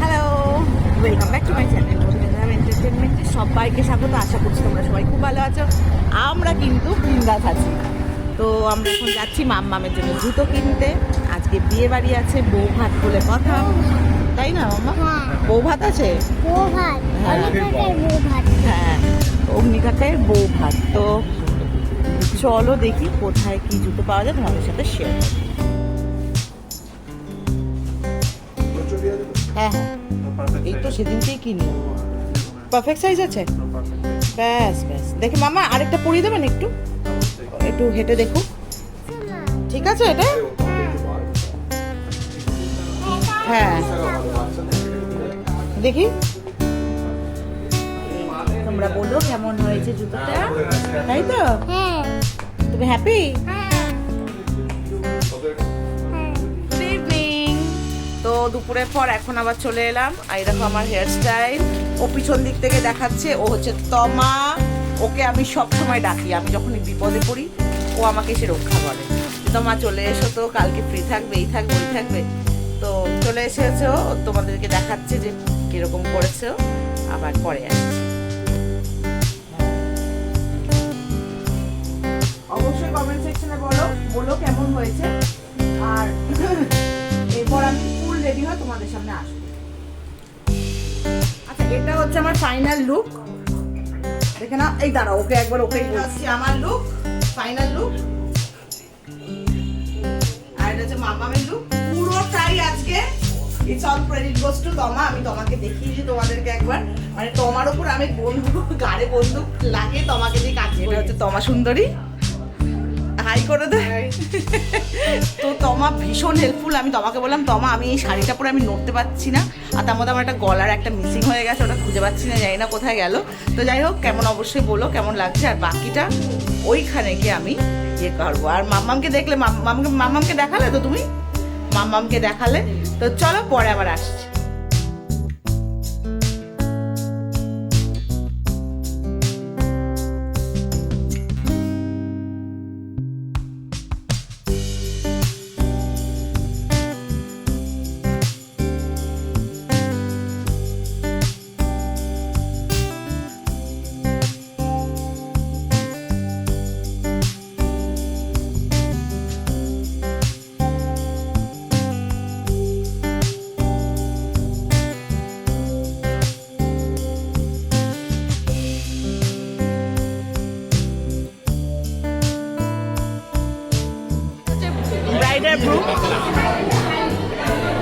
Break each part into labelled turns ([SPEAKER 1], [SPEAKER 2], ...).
[SPEAKER 1] Hello welcome back to my channel এন্টারটেনমেন্টে সবাইকে স্বাগত আশা করছি তোমরা সবাই খুব ভালো আছো। আমরা কিন্তু বিন্দাস আছি। তো আমরা এখন যাচ্ছি মাম্মামের জন্য জুতো কিনতে। আজকে বিয়ে বাড়ি আছে বউ ভাত বলে কথা। তাই না মাম্মা?
[SPEAKER 2] হ্যাঁ।
[SPEAKER 1] বউ ভাত আছে হ্যাঁ। হ্যাঁ অগ্নিকাটের বউ ভাত তো চলো দেখি কোথায় কি জুতো পাওয়া যায় তোমাদের সাথে শেয়ার হ্যাঁ হ্যাঁ। এই তো সেদিনকেই কিনি। পারফেক্ট সাইজ আছে? ব্যাস ব্যাস। দেখি মামা আরেকটা পরিয়ে দেবেন একটু? একটু হেঁটে দেখুন। ঠিক আছে এটা? হ্যাঁ। দেখি। তোমরা বলো কেমন হয়েছে জুতোটা। তাই তো?
[SPEAKER 2] হ্যাঁ।
[SPEAKER 1] তুমি হ্যাপি
[SPEAKER 2] হ্যাঁ।
[SPEAKER 1] দুপুরের পর এখন আবার চলে এলাম। আর এরকম আমার হেয়ার স্টাইল ও পিছন দিক থেকে দেখাচ্ছে, ও হচ্ছে তমা। ওকে আমি সব সময় ডাকি, আমি যখন বিপদে পড়ি, ও আমাকে এসে রক্ষা করে। তমা চলে এসো তো, কালকে ফ্রি থাকবে, এই থাকবে, ওই থাকবে। তো চলে এসেছে তোমাদেরকে দেখাচ্ছে যে কীরকম করেছে আবার পরে আসছি। অবশ্যই কমেন্ট সেকশনে বলো বলো কেমন হয়েছে। আর রেডি হয়ে তোমাদের সামনে আসব। আচ্ছা এটা হচ্ছে আমার ফাইনাল লুক দেখে না এই দাঁড়া ওকে একবার ওকে আসছি আমার লুক ফাইনাল লুক আর এটা হচ্ছে মামামের লুক পুরোটাই আজকে it's all credit goes to Toma. আমি তোমাকে দেখিয়েছি তোমাদেরকে একবার। মানে তোমার উপর আমি বন্দুক গাড়ে বন্দুক লাগে তোমাকে দিয়ে কাজ এটা হচ্ছে তমা সুন্দরী। হাই করে দে। তো তমা ভীষণ হেল্পফুল আমি তোমাকে বললাম তমা আমি এই শাড়িটা পরে আমি নড়তে পারছি না। আর তার মধ্যে আমার একটা গলার একটা মিসিং হয়ে গেছে ওটা খুঁজে পাচ্ছি না জানি না কোথায় গেল। তো যাই হোক কেমন অবশ্যই বলো কেমন লাগছে? আর বাকিটা ওইখানে গিয়ে আমি ইয়ে করব। আর মাম্মামকে দেখলে মাম- মামকে মাম্মামকে দেখালে তো তুমি? মাম্মামকে দেখালে। তো চলো পরে আবার আসছি।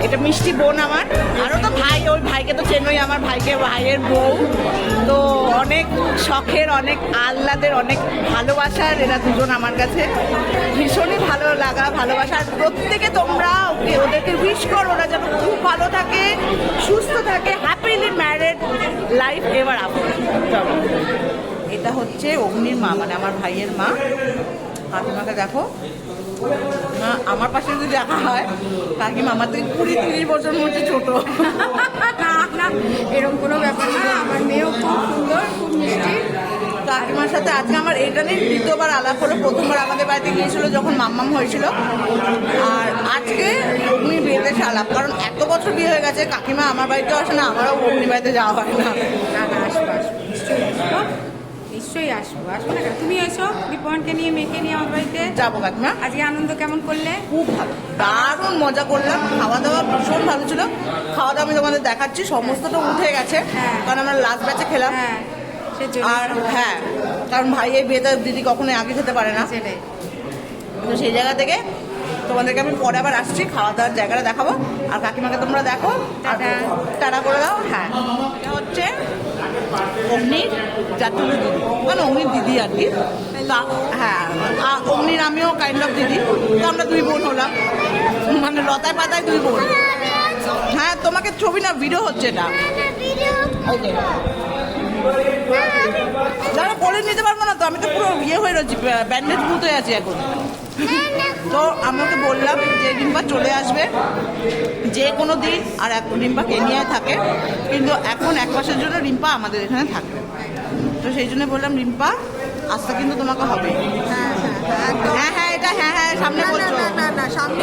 [SPEAKER 1] এটা মিষ্টি বোন আমার। আরও তো ভাই, ওই ভাইকে তো চেনই আমার, ভাইকে, ভাইয়ের বউ। তো অনেক শখের, অনেক আহ্লাদের, অনেক ভালোবাসার এরা দুজন আমার কাছে। ভীষণই ভালো লাগা, ভালোবাসা। আর প্রত্যেকে তোমরা ওকে, ওদেরকে উইশ করো ওরা যেন খুব ভালো থাকে, সুস্থ থাকে হ্যাপিলি ম্যারেড লাইফ এবার চলো এটা হচ্ছে অগ্নির মা মানে আমার ভাইয়ের মা। কাকিমাকে দেখো। আমার পাশে যদি দেখা হয় কাকিমা আমার থেকে কুড়ি তিরিশ বছর মধ্যে ছোট?
[SPEAKER 3] এরকম কোনো ব্যাপার না। আমার মেয়েও খুব সুন্দর খুব মিষ্টি।
[SPEAKER 1] কাকিমার সাথে আজকে আমার এটা নিয়ে দ্বিতীয়বার আলাপ হলো প্রথমবার আমাদের বাড়িতে গিয়েছিল যখন মাম্মাম হয়েছিল। আর আজকে অগ্নির বিয়েতে আলাপ কারণ এত বছর বিয়ে হয়ে গেছে কাকিমা আমার বাড়িতে আসে না আমারও অগ্নি বাড়িতে যাওয়া হয় না।
[SPEAKER 3] না না আসব আসব। নিশ্চয়ই আসব। আসব না কেন? তুমি এসো দীপনকে নিয়ে মেয়েকে নিয়ে আমার বাড়িতে।
[SPEAKER 1] যাব কাকিমা।
[SPEAKER 3] আজকে আনন্দ কেমন করলে?
[SPEAKER 1] খুব ভালো। দারুণ মজা করলাম। খাওয়া দাওয়া ভীষণ ভালো ছিল। খাওয়া দাওয়া আমি তোমাদের দেখাচ্ছি। সমস্তটা উঠে গেছে
[SPEAKER 3] হ্যাঁ।
[SPEAKER 1] কারণ আমরা লাস্ট ব্যাচে খেলাম।
[SPEAKER 3] হ্যাঁ
[SPEAKER 1] আর হ্যাঁ কারণ ভাই এই বিয়েতে দিদি কখনোই আগে খেতে পারে না।
[SPEAKER 3] সেটাই।
[SPEAKER 1] তো সেই জায়গা থেকে তোমাদেরকে আমি পরে আবার আসছি খাওয়া দাওয়ার জায়গাটা দেখাবো। আর কাকিমাকে তোমরা দেখো।
[SPEAKER 3] টাটা।
[SPEAKER 1] করে দাও। হ্যাঁ। হচ্ছে অগ্নির জাতুল দিদি। মানে অগ্নির দিদি আর কি। তা হ্যাঁ অগ্নির আমিও কাইন্ড অফ দিদি। তো আমরা দুই বোন হলাম। মানে লতায় পাতায় দুই বোন। হ্যাঁ তোমাকে ছবি না ভিডিও হচ্ছে যে। দাঁড়া করে নিতে পারব না তো। আমি তো পুরো ইয়ে হয়ে রয়েছি, ব্যান্ডেজ হয়ে আছি এখন। তো আমাকে বললাম যে রিম্পা চলে আসবে যে কোনো দিন আর এক রিম্পা কেনিয়ায় থাকে। কিন্তু এখন এক মাসের জন্য রিম্পা আমাদের এখানে থাকবে। তো সেই জন্য বললাম রিম্পা আসতে কিন্তু তোমাকে হবে।
[SPEAKER 3] হ্যাঁ হ্যাঁ হ্যাঁ
[SPEAKER 1] হ্যাঁ হ্যাঁ এটা হ্যাঁ হ্যাঁ সামনে বলছো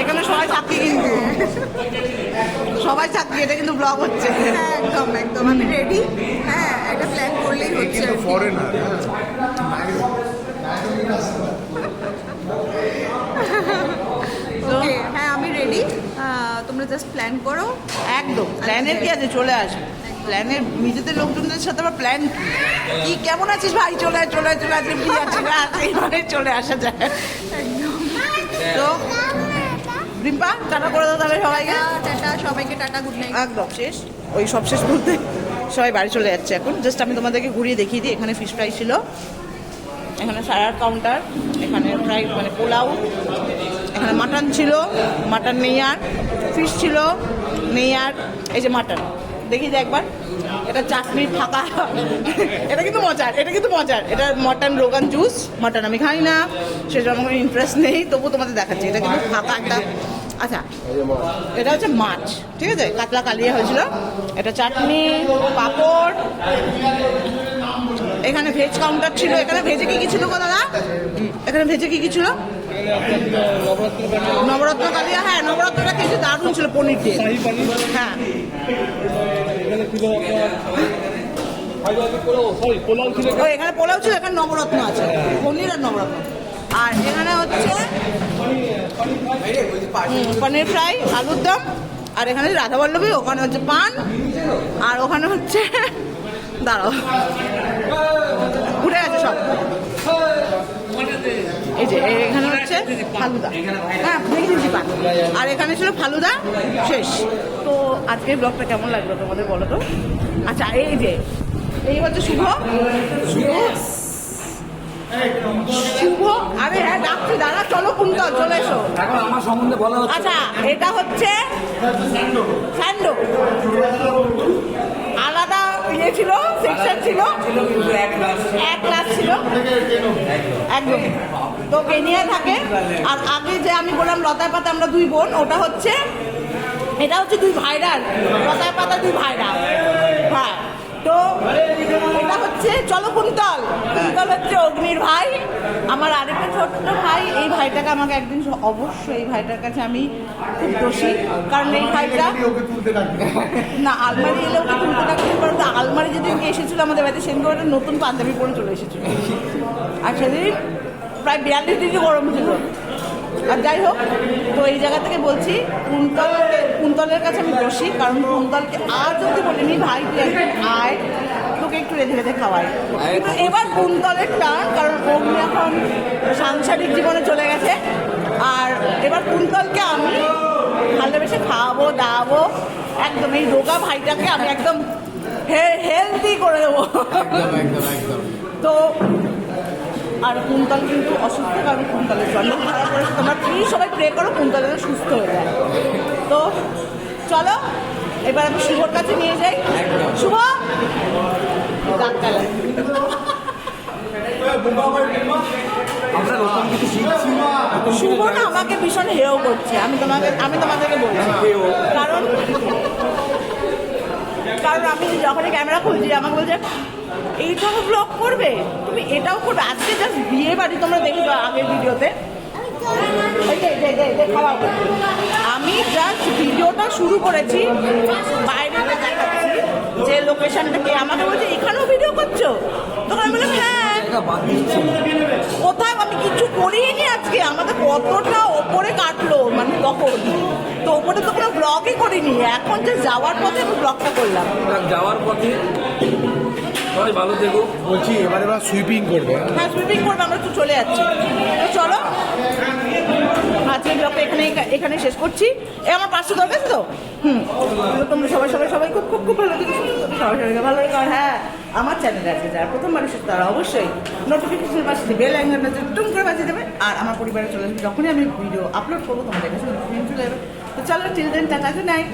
[SPEAKER 1] এখানে সবাই চাকরি কিন্তু। সবাই চাকরি এটা কিন্তু ব্লগ হচ্ছে।
[SPEAKER 3] হ্যাঁ একদম একদম আমি রেডি হ্যাঁ একটা প্ল্যান করলেই হচ্ছে
[SPEAKER 2] ফরেনার
[SPEAKER 3] ওকে হ্যাঁ আমি রেডি তোমরা জাস্ট প্ল্যান করো।
[SPEAKER 1] একদম প্ল্যানের কি আছে? চলে আসবে প্ল্যানের নিজেদের লোকজনদের সাথে আবার প্ল্যান কি? কেমন আছিস ভাই? চলে আয়, চলে আয়, চলে আজকে ফ্রি আছি? না এইভাবে চলে আসা যায়। তো রিম্পা টাটা করে দাও তাহলে সবাইকে।
[SPEAKER 3] টাটা সবাইকে টাটা গুড নাইট
[SPEAKER 1] একদম শেষ। ওই সব শেষ বলতে সবাই বাড়ি চলে যাচ্ছে এখন। জাস্ট আমি তোমাদেরকে ঘুরিয়ে দেখিয়ে দিই এখানে ফিশ ফ্রাই ছিল। এখানে সারার কাউন্টার এখানে ফ্রাই মানে পোলাও এখানে মাটন ছিল মাটন নেই আর। ফিশ ছিল আর এই যে মাটন দেখি যে একবার, এটা চাটনি ফাঁকা এটা কিন্তু মজার, এটা কিন্তু মজার। এটা মটন রোগান জুস মটন আমি খাই না, সেজন্য আমার ইন্টারেস্ট নেই তবু তোমাদের দেখাচ্ছি। এটা কিন্তু ফাঁকা একটা আচ্ছা এটা হচ্ছে মাছ, ঠিক আছে? কাতলা কালিয়া হয়েছিল। এটা চাটনি, পাঁপড়, এখানে ভেজ কাউন্টার ছিল। এখানে ভেজে কি কি ছিল দাদা? এখানে ভেজে কি কি ছিল? নবরত্ন কালিয়া হ্যাঁ নবরত্নটা খেয়েছি দারুণ ছিল পনির দিয়ে। হ্যাঁ। ও এখানে পোলাও ছিল এখানে নবরত্ন আছে। পনির আর নবরত্ন। আর এখানে হচ্ছে পনির ফ্রাই আলুর দম আর এখানে রাধাবল্লভী ওখানে হচ্ছে পান আর ওখানে হচ্ছে দাঁড়াও। উঠে গেছে সব এই যে এখানে হচ্ছে ফালুদা। হ্যাঁ দেখে পান আর এখানে ছিল ফালুদা শেষ। তো আজকের ব্লগটা কেমন লাগল তোমাদের বলো তো? আচ্ছা এই যে এই হচ্ছে শুভ। শুভ। শুভ। আরে হ্যাঁ ডাকছি দাদা চলো কুন্তল চলে এসো।
[SPEAKER 4] আমার সম্বন্ধে বলা
[SPEAKER 1] আচ্ছা এটা হচ্ছে স্যান্ডো। আলাদা ইয়ে ছিল সেকশন ছিল। এক ক্লাস ছিল। একদম। তো কেনিয়া থাকে। আর আগে যে আমি বললাম লতায় পাতা আমরা দুই বোন ওটা হচ্ছে এটা হচ্ছে দুই ভাইরাল লতায় পাতা দুই ভাইরা। হ্যাঁ তো এটা হচ্ছে চলো কুন্তল। কুন্তল হচ্ছে অগ্নির ভাই। আমার আরেকটা ছোট্ট ভাই এই ভাইটাকে আমাকে একদিন অবশ্যই এই ভাইটার কাছে আমি খুব দোষী কারণ এই ভাইটা না আলমারি এলে ওকে তুলতে ডাকতে পারো তো আলমারি যেদিনকে এসেছিল আমাদের বাড়িতে সেদিনকে নতুন পাঞ্জাবি পরে চলে এসেছিল। আর সেদিন প্রায় বিয়াল্লিশ ডিগ্রি গরম ছিল। আর যাই হোক তো এই জায়গা থেকে বলছি কুন্তল কুন্তলের কাছে আমি বসি কারণ কুন্তলকে আর যদি বলিনি ভাই তুই আয় তোকে একটু রেঁধে রেঁধে খাওয়াই। কিন্তু এবার কুন্তলের টান কারণ অগ্নি এখন সাংসারিক জীবনে চলে গেছে। আর এবার কুন্তলকে আমি ভালোবেসে খাওয়াবো দাওয়াবো একদম এই রোগা ভাইটাকে আমি একদম হেলদি করে দেবো। তো আর কুন্তল কিন্তু অসুস্থ কারণ কুন্তলের জন্য খারাপ করেছে তোমরা প্লিজ সবাই প্রে করো কুন্তল যেন সুস্থ হয়ে যায়। তো চলো এবার আমি শুভর কাছে নিয়ে যাই। শুভ! শুভ না আমাকে ভীষণ হেয় করছে আমি তোমাকে আমি তোমাদেরকে বলছি। কারণ কারণ আমি যখনই ক্যামেরা খুলছি আমাকে বলছে এইটাও ব্লগ করবে। তুমি এটাও করবে। আজকে জাস্ট বিয়ে বাড়ি তোমরা দেখবে আগের ভিডিওতে। আমি জাস্ট ভিডিওটা শুরু করেছি, বাইরে দেখাচ্ছি যে লোকেশনটা কে, আমাকে বলছে, এখানেও ভিডিও করছ? তখন আমি বললাম হ্যাঁ। কোথাও আমি কিছু করিনি আজকে। আমাদের কতটা ওপরে কাটলো মানে তখন। তো ওপরে তো কোনো ব্লগই করিনি। এখন যে যাওয়ার পথে আমি ব্লগটা করলাম।
[SPEAKER 4] যাওয়ার পথে সবাই ভালো থেকো।
[SPEAKER 2] বলছি এবার এবার সুইপিং করবে।
[SPEAKER 1] হ্যাঁ শুটিং করব আমরা তো চলে যাচ্ছি। তো চলো। আজকে ব্লগটা এখানে এখানে শেষ করছি। এ আমার পাঁচশো দরকার আছে তো? হুম। তোমরা সবাই সবাই সবাই খুব খুব খুব ভালো থেকে সবাই সবাইকে ভালো রেখো হ্যাঁ আমার চ্যানেলে আছে যারা প্রথম মানুষের তারা অবশ্যই নোটিফিকেশন পাশে বেল আইকনটা টুম করে বাজিয়ে দেবে। আর আমার পরিবারে চলে আসবে যখনই আমি ভিডিও আপলোড করব তোমাদের কাছে নোটিফিকেশন চলে যাবে। তো চলো till then tata good night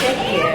[SPEAKER 1] take care